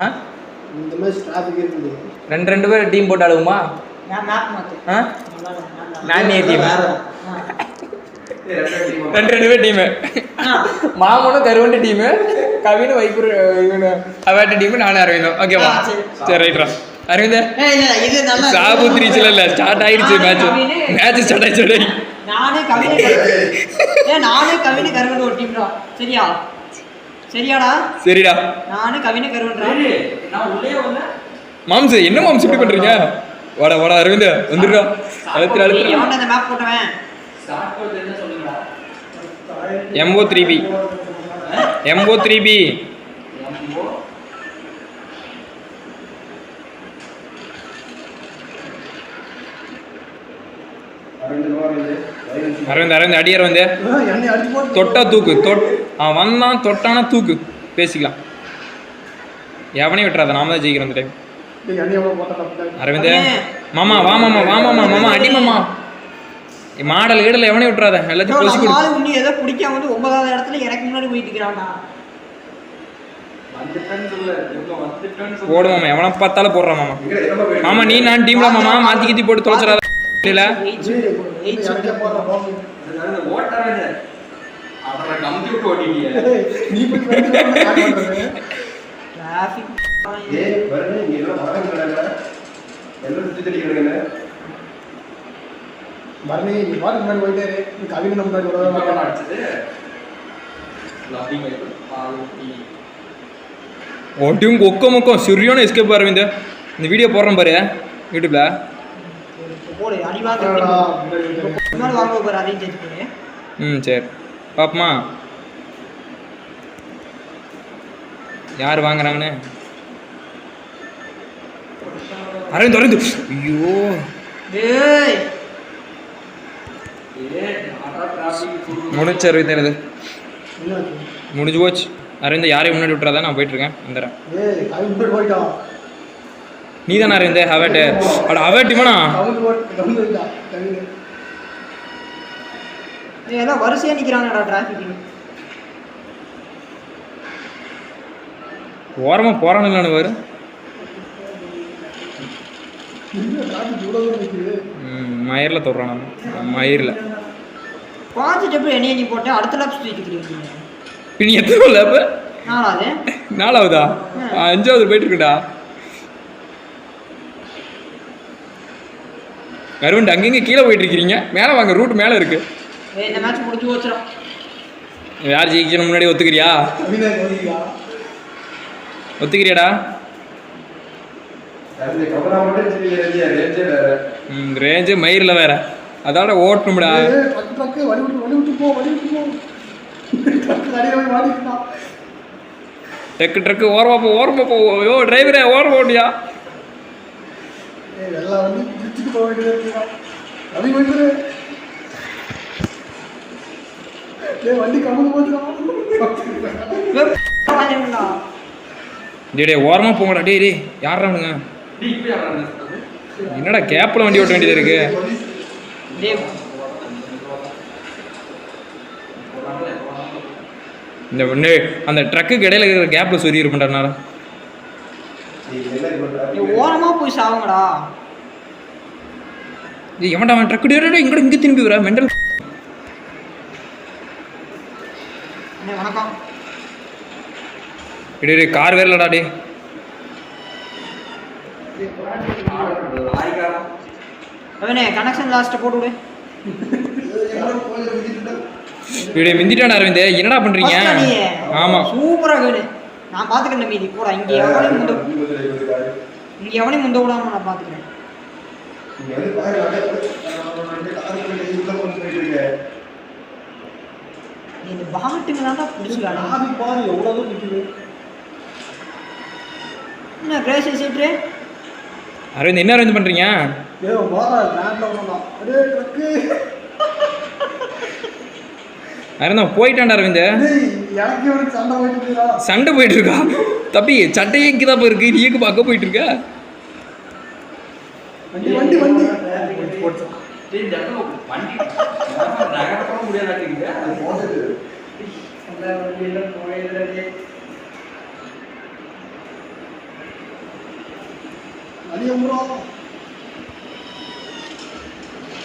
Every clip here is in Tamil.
ஆ? இந்த மாதிரி டிராஃபிக் இருக்குது. ரெண்டு ரெண்டு பேர் டீம் போட்டு ஆடுவோமா நான் டீம். ரெண்டு ரெண்டு பேர் டீமு. மாமனும் கருவண்டு டீமு கவினும் வைப்பூர் இவனு அவாட்டு டீமு நானும் அரவிந்தம். ஓகேவா சரி. சரி ரைட்ரா அரவிந்த. ஏய், இல்ல, இது நல்லா இருக்கு. சாபுத்திரிச்சில இல்ல ஸ்டார்ட் ஆயிடுச்சு மேட்ச் கவினு. மேட்ச் ஸ்டார்ட் ஆயிடுச்சு. நானே கவினு ஏ நானே கவினு கருவன் ஒரு டீம்டா சரியா? சரியாடா? சரிடா. நானே கவினு கருவன்றா? மாம்சு என்ன மாம்சு இப்படி பண்றீங்க? வாடா வாடா அரவிந்த வந்துடுறா. அழுத்துற அழுத்துற எவன்டா இந்த மேப் போட்டவன்? எம்போ த்ரீ பி எம்போ த்ரீ பி அரவிந்த் அரவிந்த் அடி அரவிந்த் தொட்டா தூக்கு தொட் அவன் வந்தான் தொட்டானா தூக்கு பேசிக்கலாம் எவனையும் விட்டுறாத நாம தான் ஜெயிக்கிறோம் இந்த டைம் அரவிந்த் மாமா வா மாமா வா மாமா மாமா அடி மாமா மாடல் கீடல் எவனையும் விட்டுறாத எல்லாத்தையும் பொசி கொடு ஆளு உன்னி ஏதோ பிடிக்காம வந்து ஒன்பதாவது இடத்துல எனக்கு முன்னாடி போயிட்டு இருக்கிறான்டா போடு மாமா எவனை பார்த்தாலும் போடுறான் மாமா மாமா நீ நான் டீம்ல மாமா மாத்தி கித்தி போட்டு தொலைச்சிடாத ஷீட் எனக்கே போடுற போங்க நீ டிராஃபிக் ஏய் வருங்க இங்க எல்லாம் மரம் கிடக்குற எல்லாம் சுத்தி நீ பாட்டு முன்னாடி போயிட்டே இரு. நீ கவிதை நம்ம முன்னாடி மாட்டேன். ஒட்டியும் கொக்க மொக்கம். சரியான எஸ்கேப் அரவிந்த் இந்த வீடியோ போடுறேன் பாரு. யூடியூப்ல போடு. அடி வாங்க என்னடா, முன்னாடி போயிட்டே இரு. முன்னாடி வாங்க பாரு அதையும் சேர்த்து போடு ம் சரி. பாப்பமா. யார் வாங்குறாங்கன்னு? அரவிந்த் அரவிந்த். ஐயோ. முடிச்சு அரவிந்த் எனது? முடிஞ்சு போச்சு. அரவிந்த் யாரையும் முன்னாடி விட்டுறாதா நான் போயிட்டு இருக்கேன். வந்துடுறேன். நீ தானே அரவிந்த்? ஹவேட்டு அட ஹவேட் இவனா கவிதை போட்டு- கவிதை போயிட்டான். கவிதை. ஏய், எல்லாம் வரிசையா நிக்கிறாங்கடா டிராஃபிக் ஓரமாக போகிறானுங்களான்னு பாரு. என்ன traffic இவ்வளவு தூரம் நிக்குது? ம், மயிரில் தொடுறான். நம்ம மயிரில். பாஞ்சு டெப்பு என்னைய நீ போட்டு அடுத்த லேப் இப்போ நீ எத்தனை லேப்பு நாலாவது. நாலாவதா? அஞ்சாவது போயிட்டு இருக்குடா கருவண்டு அங்கங்க கீழே போயிட்டு இருக்கிறீங்க மேலே வாங்க ரூட் மேலே இருக்கு. ஏய் இந்த மேட்ச் முடிஞ்சு போச்சுடா. யார் ஜெயிக்கணும் முன்னாடி ஒத்துக்கிறியா? ஒத்துக்கிறியாடா? ரேஞ்சே ரேஞ்சே வேற. ம் ரேஞ்சு மயிரில் வேற. அதாட ஓட்டணும்டா. டக்கு ட்ரக்கு ஓரமா போ ஓரமா போ. ஐயோ டிரைவரே ஓரமா ஓட்டியா ஏய், எல்லாம் வந்து பிடிச்சிட்டு போக வேண்டியதா இருக்குடா. கவி வந்துரு. ஏய், வண்டி டேய் ஓரமா போங்கடா. டேய் டேய் யாரானுங்க என்னடா கேப்ல வண்டி ஓட்ட வேண்டியது இருக்கு? டேய் இந்த நே- அந்த ட்ரக்குக்கு இடையில இருக்கிற கேப்ல சொறி இருப்பேன்டா? ஓரமா போய் சாவுங்கடா. இது எவன்டா அவன் ட்ரக்கு இங்கட இங்க திரும்பி வரா. மெண்டல் அண்ணே வணக்கம். டேய் கார் வேற இல்லடா டேய். அவனே கனெக்ஷன் லாஸ்ட் போட்டு விடு டேய் மிந்திட்டாடா அரவிந்த். என்னடா பண்றீங்க. ஆமா. சூப்பரா வேணு நான் பாத்துக்கிறேன் மீதி. போடா இங்க எவனையும் முந்த. இங்க எவனையும் முந்த விடாம நான் பாத்துக்கிறேன் இங்க வந்து பாரு, அப்படியே நான் ரெண்டு காருக்குள்ள கை உள்ள கொண்டு போயிட்டு இருக்கேன். நீ இந்த பாட்டுங்களாண்டா பிடிச்சிக்கலாம் traffic பாரு, எவ்வளவு தூரம் நிக்குது. என்ன கிரேஸ் சீட்ரு அரவிந்த் என்ன அரவிந்த் பண்றீங்க ஏய், வாடா, வேன்ல வரணும். அடே, truck. அரவிந்த் போயிட்டான்டா அரவிந்த் எனக்கு இவனுக்கு சண்டை போயிட்டு இருக்குடா. சண்டை போயிட்டு இருக்கா தம்பி சட்டையே இங்கதான் போய் இருக்கு நீ எங்க பார்க்க போயிட்டு இருக்க வண்டி, வண்டி, வண்டி. இந்த இடத்துல வண்டி நகரப்பட முடியாதாட்டீங்க அது போனது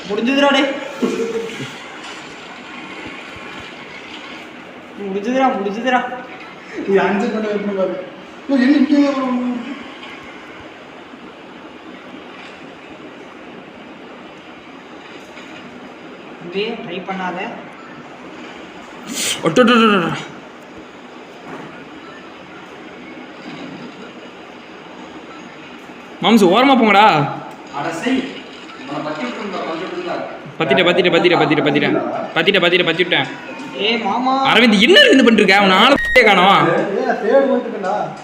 முடிஞ்சதுராடே முடிஞ்சதுரா முடிஞ்சதுரா இது அஞ்சு பண்ண என்ன இங்கே இப்பவே ட்ரை பண்ணாத. Oh, மாம்சு ஓரமா போங்கடா. பத்திட்ட பத்திட்ட பத்திட்ட பத்திட்ட பத்திட்டேன் பத்திட்ட பத்திட்ட பத்திட்டேன் அரவிந்த் என்ன இருந்து பண்ணிருக்க அவன் ஆளே காணோம்.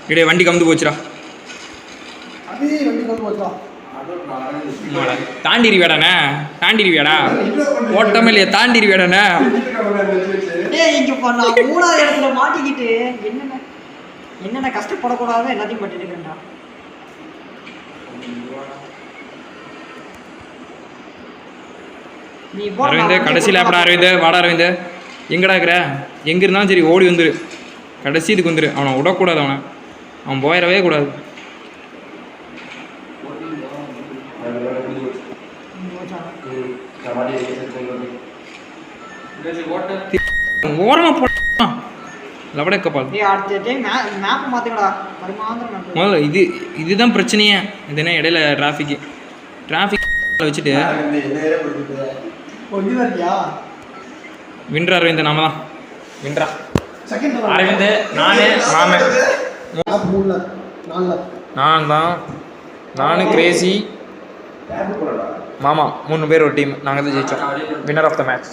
இடையே வண்டி கவுந்து போச்சுடா. தாண்டிருவியாடாண்ணே தாண்டிருவியாடா ஓட்டமே இல்லையா நான் மூணாவது இடத்துல மாட்டிக்கிட்டு என்னென்ன என்னென்ன கஷ்டப்படக்கூடாதோ எல்லாத்தையும் பட்டு இருக்கிறேன்டா நீ போ, நான் அரவிந்த் கடைசியில் எப்படா அரவிந்த். வாடா அரவிந்த். எங்கடா இருக்கிற? எங்க இருந்தாலும் சரி ஓடி வந்துரு. கடைசி இதுக்கு வந்துரு. அவனை விடக்கூடாது அவனை. அவன் போயிடவே கூடாது. ஓரமா போடா லவடே கபால் முதல்ல இது இதுதான் பிரச்சனையே. இது என்ன இடையில டிராஃபிக் டிராஃபிக் வச்சுட்டு வின்ரா அரவிந்த் நாம தான். வின்ரா அரவிந்த் நானே நாமே நான் தான் நானும் கிரேசி. மாமா மூணு பேர் ஒரு டீம் நாங்கள் தான் ஜெயித்தோம் வின்னர் ஆஃப் த மேட்ச்